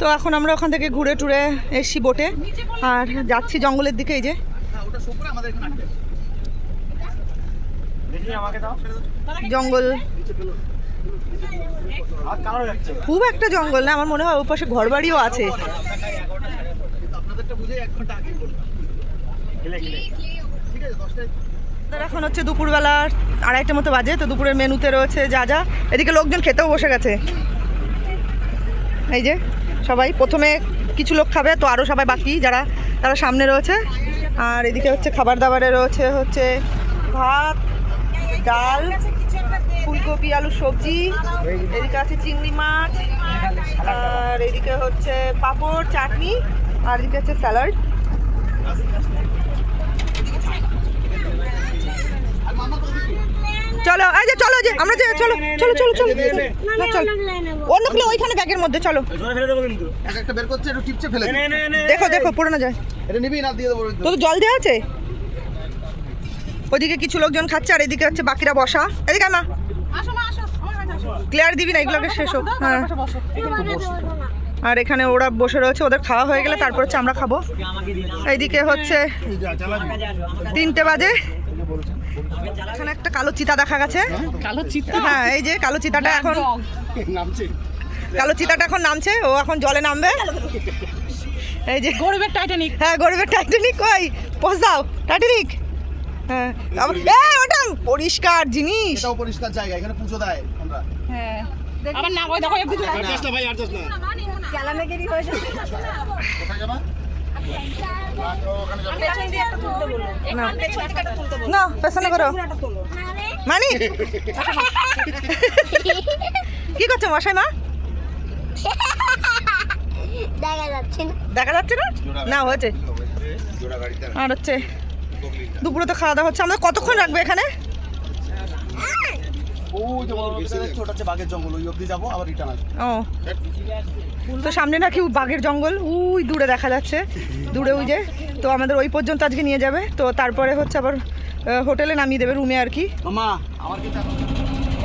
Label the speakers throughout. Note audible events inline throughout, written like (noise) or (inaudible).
Speaker 1: তো এখন আমরা ওখান থেকে ঘুরে টুরে এসছি বোটে আর যাচ্ছি জঙ্গলের দিকে এই যে। জঙ্গল। খুব একটা জঙ্গল না আমার মনে হয় ওপাশে ঘর বাড়িও আছে। এখন হচ্ছে দুপুরবেলা আড়াইটে মতো বাজে তো দুপুরের মেনুতে রয়েছে যা যা। এদিকে লোকজন খেতেও বসে গেছে। এই যে সবাই প্রথমে কিছু লোক খাবে তো আরও সবাই বাকি যারা তারা সামনে রয়েছে। আর এদিকে হচ্ছে খাবার দাবারে রয়েছে হচ্ছে ভাত ডাল ফুলকপি আলু সবজি এদিকে আছে চিংড়ি মাছ আর এদিকে হচ্ছে পাঁপড় চাটনি আর এদিকে হচ্ছে স্যালাড। চলো এই যে চলো যে আমরা যে চলো চলো চলো চলো না চলো অন্য খুলে ওইখানে ব্যাগের মধ্যে চলো।
Speaker 2: একটা বের করছে একটু টিপছে ফেলে
Speaker 1: দেখো দেখো পড়ে না যায়।
Speaker 2: এটা নিবি না দিয়ে দেবো
Speaker 1: তো। জল দেওয়া আছে? ওদিকে কিছু লোকজন খাচ্ছে আর এদিকে হচ্ছে বাকিরা বসা। এদিকে না ক্লিয়ার দিবি না এগুলোকে শেষ হোক। হ্যাঁ। আর এখানে ওরা বসে রয়েছে ওদের খাওয়া হয়ে গেলে তারপর হচ্ছে আমরা খাব। এইদিকে হচ্ছে তিনটে বাজে। এখানে একটা কালো চিতা দেখা গেছে।
Speaker 3: কালো চিত্তা
Speaker 1: হ্যাঁ এই যে কালো চিতাটা এখন
Speaker 2: নামছে
Speaker 1: কালো চিতাটা এখন নামছে ও এখন জলে নামবে। এই যে
Speaker 3: গরিবের টাইটানিক
Speaker 1: হ্যাঁ গরিবের টাইটানিক কই? দাও টাইটানিক হ্যাঁ ওটা পরিষ্কার জিনিস।
Speaker 2: এটাও পরিষ্কার জায়গা এখানে পুজো দেয় আমরা।
Speaker 1: হ্যাঁ
Speaker 3: আবার না ওই দেখো একটু
Speaker 2: ভাই আর যাস না। কোথায় যাবা?
Speaker 1: না না পেছনে করো। মানি? কি করছ মশাই মা?
Speaker 4: দেখা যাচ্ছে না।
Speaker 1: দেখা যাচ্ছে না? না হয়েছে। আর হচ্ছে দুপুরে তো খাওয়া দাওয়া হচ্ছে। আমরা কতক্ষণ রাখবে এখানে? তো সামনে নাকি বাঘের জঙ্গল। উই দূরে দেখা যাচ্ছে। দূরে ওই যে। তো আমাদের ওই পর্যন্ত আজকে নিয়ে যাবে। তো তারপরে হচ্ছে আবার হোটেলে নামিয়ে দেবে রুমে আর কি।
Speaker 2: মামা আমার কি চাপ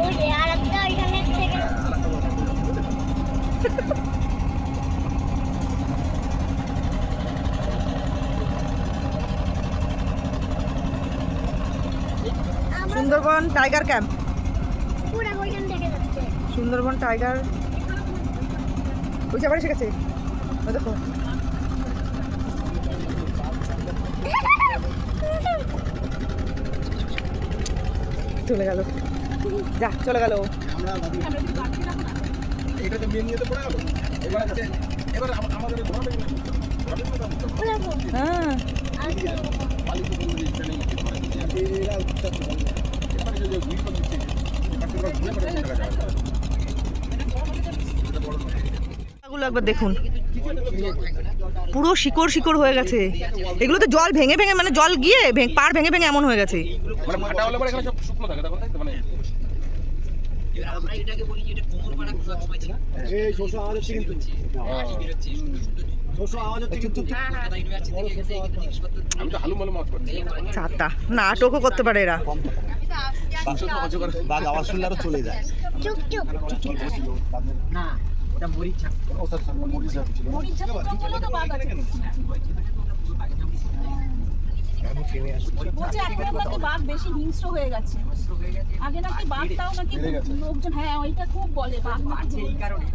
Speaker 4: ওই যে আর একটা ওইখানে থেকে
Speaker 1: সুন্দরবন টাইগার ক্যাম্প।
Speaker 4: পুরো ওইখান থেকে যাচ্ছে।
Speaker 1: সুন্দরবন টাইগার। আবার এসে গেছে। ও দেখো। চলে গেল। যা চলে গেল। ও।
Speaker 2: আমাদের
Speaker 1: একবার দেখুন। পুরো শিকড় শিকড় হয়ে গেছে। এগুলো তো জল ভেঙে ভেঙে মানে জল গিয়ে ভেঙে- পাড় ভেঙে ভেঙে এমন হয়ে গেছে।
Speaker 2: ফাটা হলে পরে এখানে সব শুকনো থাকে তখন তাই তো? এই শোষো আওয়াজ হচ্ছে। কিন্তু শোষো আওয়াজ হচ্ছে কিন্তু। আমি তো হালু মালু মাছ করছি
Speaker 1: চারটা। নাটকও করতে পারে এরা।
Speaker 2: বাঘ আওয়াজ শুনলে আরও চলে যায়।
Speaker 4: চুপ চুপ।
Speaker 2: ও স্যার স্যার মরিচা ছিল।
Speaker 3: বলছে এখন নাকি বাঘ বেশি হিংস্র হয়ে গেছে। আগে নাকি বাঘটাও নাকি। লোকজন হ্যাঁ ওইটা খুব বলে বাঘ নাকি
Speaker 5: এই কারণে।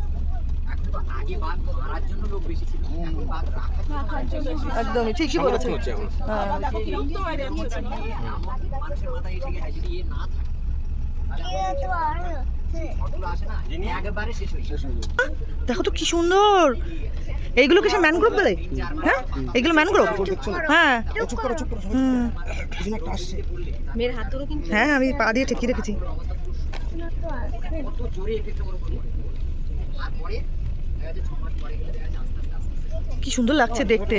Speaker 1: একদমই ঠিকই বলেছে হ্যাঁ।
Speaker 3: দেখো
Speaker 4: তো
Speaker 1: কি সুন্দর। এইগুলো কি সে ম্যানগ্রোভ বলে? হ্যাঁ? এগুলো ম্যানগ্রোভ হ্যাঁ।
Speaker 2: চুপ করো চুপ করো
Speaker 1: হুম।
Speaker 2: কিছু একটা আসছে।
Speaker 1: হ্যাঁ আমি পা দিয়ে ঠেকিয়ে রেখেছি। কি সুন্দর লাগছে দেখতে।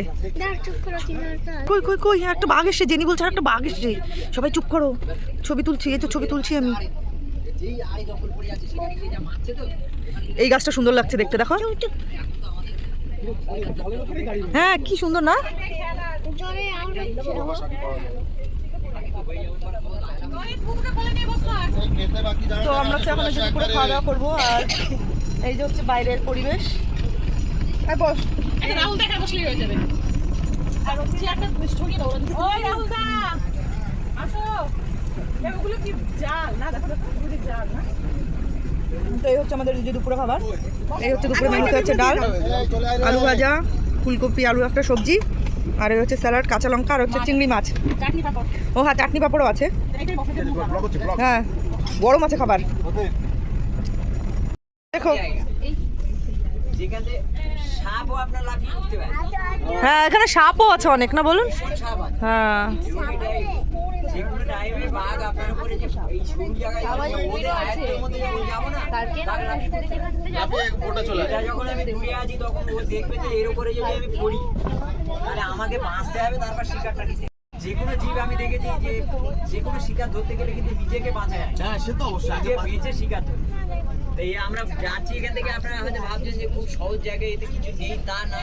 Speaker 1: কই কই কই একটা বাঘ এসছে, জেনি বলছে একটা বাঘ এসছে। সবাই চুপ করো, ছবি তুলছি, এই তো ছবি তুলছি আমি। এই গাছটা সুন্দর লাগছে দেখতে, দেখো। হ্যাঁ কি সুন্দর না? তো আমরা এখন দুপুরে খাওয়া দাওয়া করব আর এই যে হচ্ছে বাইরের পরিবেশ। বস।
Speaker 3: রাহুল দেখা বসলেই হয়ে যাবে। আর হচ্ছে একটা ছড়িয়ে দাও ওই রাহুল দা! আসো। ওগুলো কি জাল? না দেখো দেখো জাল না?
Speaker 1: তো এই হচ্ছে আমাদের যে দুপুরে খাবার। এই হচ্ছে দুপুরে মেনুতে হচ্ছে ডাল আলু ভাজা ফুলকপি আলু একটা সবজি আর এই হচ্ছে স্যালাড কাঁচা লঙ্কা আর হচ্ছে চিংড়ি মাছ। ও হ্যাঁ চাটনি পাঁপড়ও আছে। হ্যাঁ গরম আছে খাবার। দেখো। হ্যাঁ এখানে সাপও আছে অনেক না বলুন? হ্যাঁ।
Speaker 5: আমাকে বাঁচতে হবে তারপর শিকারটা নিতে। যে কোনো জীব আমি দেখেছি যে যে কোনো শিকার ধরতে গেলে কিন্তু নিজেকে বাঁচায়
Speaker 2: হ্যাঁ সে তো অবশ্যই।
Speaker 5: বেঁচে শিকার ধরে। তো এই আমরা যাচ্ছি এখান থেকে আপনারা হয়তো ভাবছেন যে খুব সহজ জায়গায় এতে কিছু নেই তা না।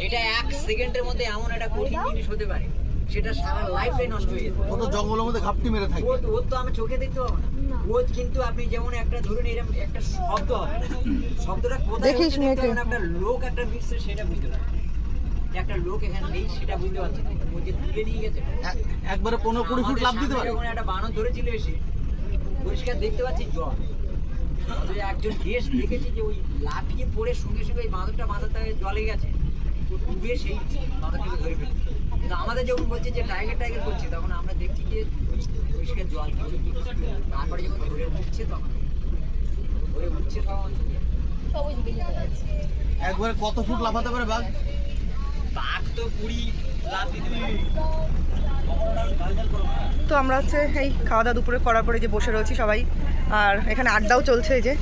Speaker 5: এটা এক সেকেন্ডের মধ্যে এমন একটা কঠিন জিনিস হতে পারে সেটা সারা লাইফটাই নষ্ট হয়ে যেত
Speaker 2: কত জঙ্গলের মধ্যে ঘাপটি মেরে থাকে।
Speaker 5: ওর তো আমি চোখে দেখতে পাবো না। ও কিন্তু আপনি যেমন একটা ধরুন এরকম একটা শব্দ হবে শব্দটা কোথায় দেখতে
Speaker 1: মেয়েকে।
Speaker 5: একটা লোক একটা মিক্সে সেটা বুঝতে পারবে যে একটা লোক এখানে নেই সেটা বুঝতে পারছি না। ও যে তুলে নিয়ে গেছে।
Speaker 2: এক- একবারে পনেরো কুড়ি ফুট লাভ দিতে পারে।
Speaker 5: একটা বানর ধরেছিল এসে পরিষ্কার দেখতে পাচ্ছি জল। একজন দেশ দেখেছি যে ওই লাফিয়ে পড়ে সঙ্গে সঙ্গে ওই বাঁদরটা বাঁদর জলে গেছে। ডুবে সেই বাঁদরটাকে ধরে ফেলেছে কিন্তু আমাদের যখন বলছে যে টাইগার টাইগার করছে তখন আমরা দেখছি যে পরিষ্কার জল কিছু তারপরে যখন ধরে উঠছে তখন ধরে উঠছে তখন
Speaker 2: একবারে কত ফুট লাফাতে পারে বাঘ?
Speaker 5: বাঘ তো পুরি লাফিয়ে দেবে।
Speaker 1: তো আমরা হচ্ছে এই খাওয়া দাওয়া দুপুরে করার পরে যে বসে রয়েছি সবাই আর এখানে আড্ডাও চলছে এই যে।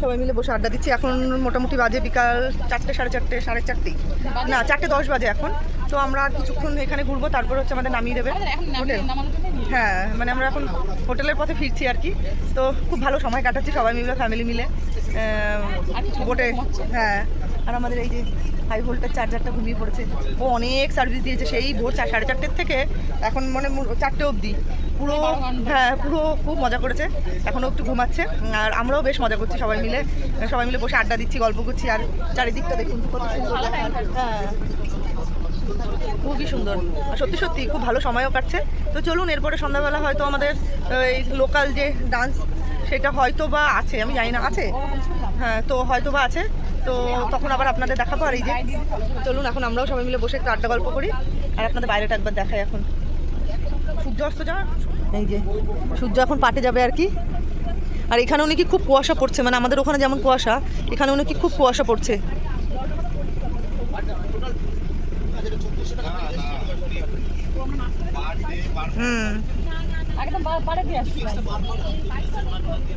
Speaker 1: সবাই মিলে বসে আড্ডা দিচ্ছি। এখন মোটামুটি বাজে বিকাল চারটে সাড়ে চারটে সাড়ে চারটেই। না চারটে দশ বাজে এখন। তো আমরা কিছুক্ষণ এখানে ঘুরবো তারপর হচ্ছে আমাদের নামিয়ে দেবে হোটেল। হ্যাঁ মানে আমরা এখন হোটেলের পথে ফিরছি আর কি। তো খুব ভালো সময় কাটাচ্ছি সবাই মিলে ফ্যামিলি মিলে। বোটে হ্যাঁ আর আমাদের এই যে হাই ভোল্টের চার্জারটা ঘুমিয়ে পড়েছে। ও অনেক সার্ভিস দিয়েছে। সেই ভোর চার সাড়ে চারটের থেকে এখন মানে চারটে অবধি। পুরো হ্যাঁ পুরো খুব মজা করেছে। এখনও একটু ঘুমাচ্ছে। আর আমরাও বেশ মজা করছি সবাই মিলে। সবাই মিলে বসে আড্ডা দিচ্ছি গল্প করছি আর চারিদিকটা দেখুন কত সুন্দর। হ্যাঁ। খুবই সুন্দর। আর সত্যি সত্যি খুব ভালো সময়ও কাটছে। তো চলুন এরপরে সন্ধ্যাবেলা হয়তো আমাদের এই লোকাল যে ডান্স সেটা হয়তো বা আছে। আমি জানি না আছে? হ্যাঁ তো হয়তো বা আছে। তো তখন আবার আপনাদের দেখাবো। আর এই যে চলুন এখন আমরাও সবাই মিলে বসে একটু আড্ডা গল্প করি। আর আপনাদের বাইরেটা একবার দেখাই এখন। সূর্য অস্ত যাওয়ার এই যে, সূর্য এখন পাটে যাবে আর কি। আর এখানেও নাকি খুব কুয়াশা পড়ছে মানে আমাদের ওখানে যেমন কুয়াশা এখানেও নাকি খুব কুয়াশা পড়ছে। হুম।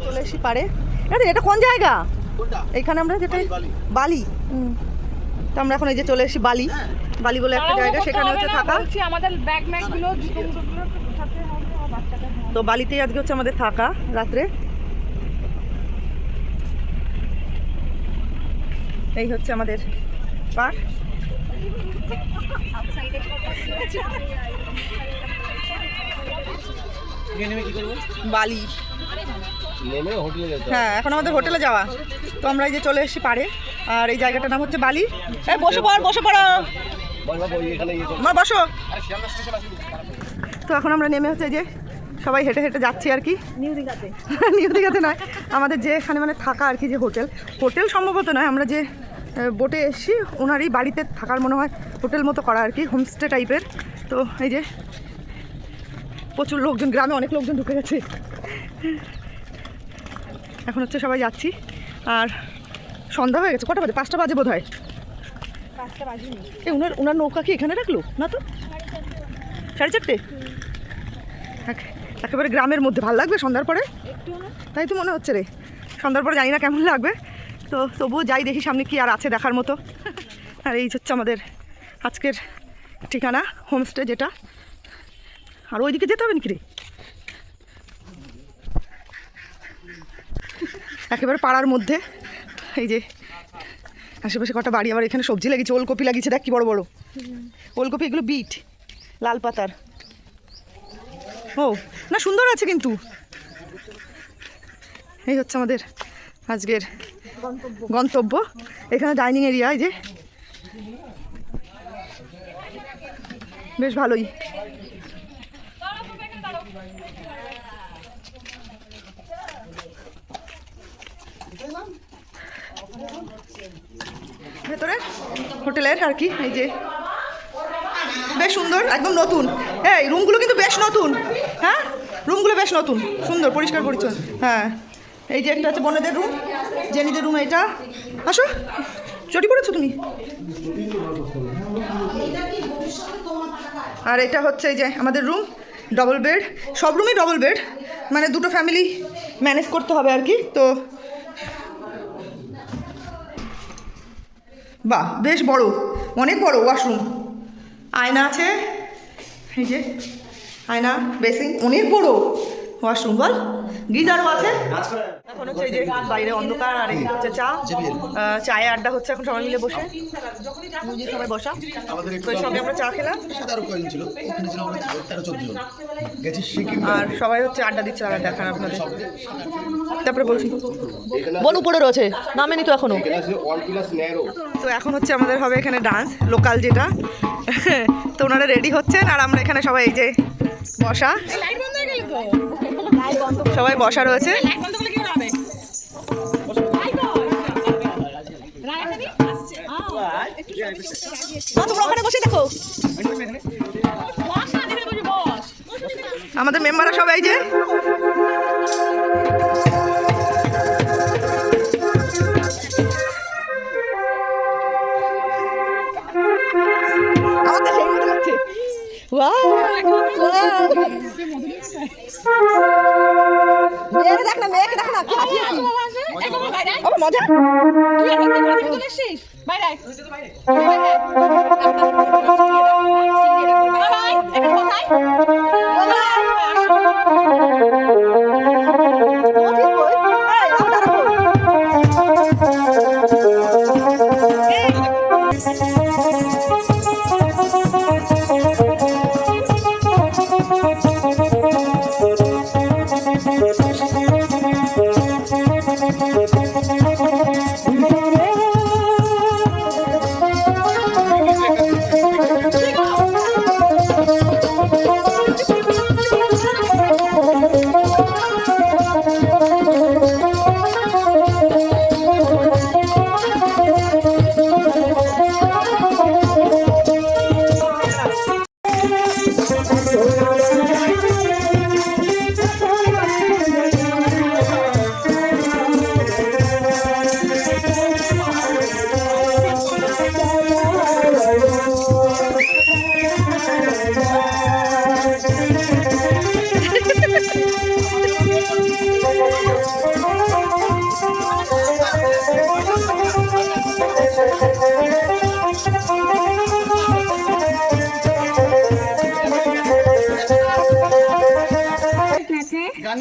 Speaker 1: চলে এসি পারে এটা কোন জায়গা? এইখানে আমরা যেটা,
Speaker 2: বালি।
Speaker 1: হুম। তো আমরা এখন এই যে চলে এসি বালি। বালি বলে একটা জায়গা, সেখানে হচ্ছে থাকা।
Speaker 3: আমাদের ব্যাগ ম্যাগগুলো জুতো মুটোগুলো একটু গোছাতে হবে আমার বাচ্চাদের
Speaker 1: তো বালিতেই আজকে হচ্ছে আমাদের থাকা রাত্রে। এই হচ্ছে আমাদের পার। বালি। হ্যাঁ এখন আমাদের হোটেলে যাওয়া। তো আমরা এই যে চলে এসেছি পারে। আর এই জায়গাটার নাম হচ্ছে বালি। এই বসে পড় বসে পড়ো মা বসো। তো এখন আমরা নেমে হচ্ছে যে সবাই হেঁটে হেঁটে যাচ্ছি আর কি। নিউ দীঘাতে। (laughs) নিউ দীঘাতে নয় আমাদের যে এখানে মানে থাকা আর কি যে হোটেল। হোটেল সম্ভবত নয় আমরা যে বোটে এসেছি ওনারই বাড়িতে থাকার মনে হয় হোটেল মতো করা আর কি হোমস্টে টাইপের তো এই যে প্রচুর লোকজন গ্রামে অনেক লোকজন ঢুকে গেছে। এখন হচ্ছে সবাই যাচ্ছি। আর সন্ধ্যা হয়ে গেছে কটা বাজে? পাঁচটা বাজে বোধ হয় এ উনার উনার নৌকা কি এখানে রাখল? না তো? সাড়ে চারটে? একেবারে গ্রামের মধ্যে। ভালো লাগবে সন্ধ্যার পরে? তাই তো মনে হচ্ছে রে। সন্ধ্যার পরে জানি না কেমন লাগবে। তো তবুও যাই দেখি সামনে কি আর আছে দেখার মতো। আর এই হচ্ছে আমাদের আজকের ঠিকানা হোমস্টে যেটা। আর ওইদিকে যেতে হবে নাকি রে? একেবারে পাড়ার মধ্যে। এই যে আশেপাশে কটা বাড়ি আবার এখানে সবজি লাগিয়েছে ওলকপি লাগিয়েছে দেখ কি বড় বড়। ওলকপি এগুলো বিট লাল পাতার। ও, না, সুন্দর আছে কিন্তু। এই হচ্ছে আমাদের আজকের গন্তব্য। এখানে ডাইনিং এরিয়া, এই যে। বেশ ভালোই। ভেতরে হোটেলের আর কি, এই যে। বেশ সুন্দর, একদম নতুন। এই রুমগুলো কিন্তু বেশ নতুন। হ্যাঁ? রুমগুলো বেশ নতুন। সুন্দর, পরিষ্কার, পরিচ্ছন্ন। হ্যাঁ। এই যে একটা আছে বনেদের রুম জেনিদের রুম এটা। আসো। চটি পড়েছো তুমি? আর এটা হচ্ছে এই যে আমাদের রুম ডবল বেড সব রুমই ডবল বেড মানে দুটো ফ্যামিলি ম্যানেজ করতে হবে আর কি, তো। বাহ, বেশ বড়। অনেক বড় ওয়াশরুম আয়না আছে। এই যে আয়না বেসিন অনেক বড়। ওয়াশরুম বল। গিজারও আছে এখন হচ্ছে যে বাইরে অন্ধকার আর হচ্ছে চা। চায়ে আড্ডা হচ্ছে এখন সবাই মিলে বসে। বুঝি সবাই বসা। তো সঙ্গে আমরা চা খেলাম। আর সবাই হচ্ছে আড্ডা দিচ্ছে আর দেখান আপনাদের। তারপরে বলছি। বল উপরে রয়েছে। নামেনি তো
Speaker 2: এখনও।
Speaker 1: তো এখন হচ্ছে আমাদের হবে এখানে ডান্স লোকাল যেটা। তো ওনারা রেডি হচ্ছেন আর আমরা এখানে সবাই এই যে বসা। সবাই বসা রয়েছে। আমাদের মেম্বাররা সবাই কি মেয়েকে দেখ না
Speaker 3: বাইরে।
Speaker 1: ও মজা
Speaker 3: এসেছিস। বাইরে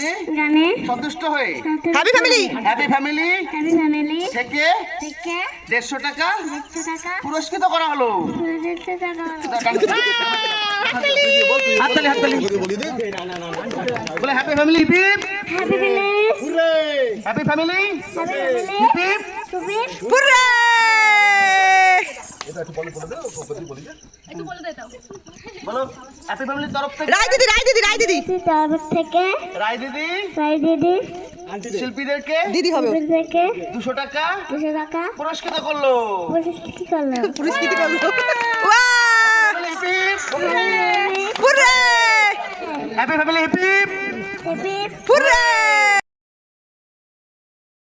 Speaker 2: গানে
Speaker 4: গানে
Speaker 2: সন্তুষ্ট হয়ে?
Speaker 1: Happy family
Speaker 2: happy family
Speaker 4: happy family
Speaker 2: থেকে
Speaker 4: থেকে
Speaker 2: দেড়শো টাকা
Speaker 4: একশো টাকা
Speaker 2: পুরস্কৃত করা হলো।
Speaker 4: টাকা
Speaker 2: হাততালি হাততালি। বলে happy family hip
Speaker 4: happy family
Speaker 2: happy family
Speaker 4: happy family
Speaker 2: hip
Speaker 4: Subir
Speaker 1: hurray!
Speaker 2: বলো হ্যাপি ফ্যামিলির তরফ থেকে।
Speaker 1: রায় দিদি রায় দিদি
Speaker 4: তরফ থেকে।
Speaker 2: রায় দিদি।
Speaker 4: দিদি।
Speaker 2: শিল্পীদেরকে
Speaker 1: দিদি হবে
Speaker 4: থেকে
Speaker 2: দুশো টাকা
Speaker 4: দুশো টাকা।
Speaker 2: পুরস্কৃত করল।
Speaker 4: বলিস কি করল?
Speaker 1: পুরস্কৃতি করল। ওয়া! Hurray!
Speaker 2: Happy family hip
Speaker 4: happy
Speaker 1: hurray!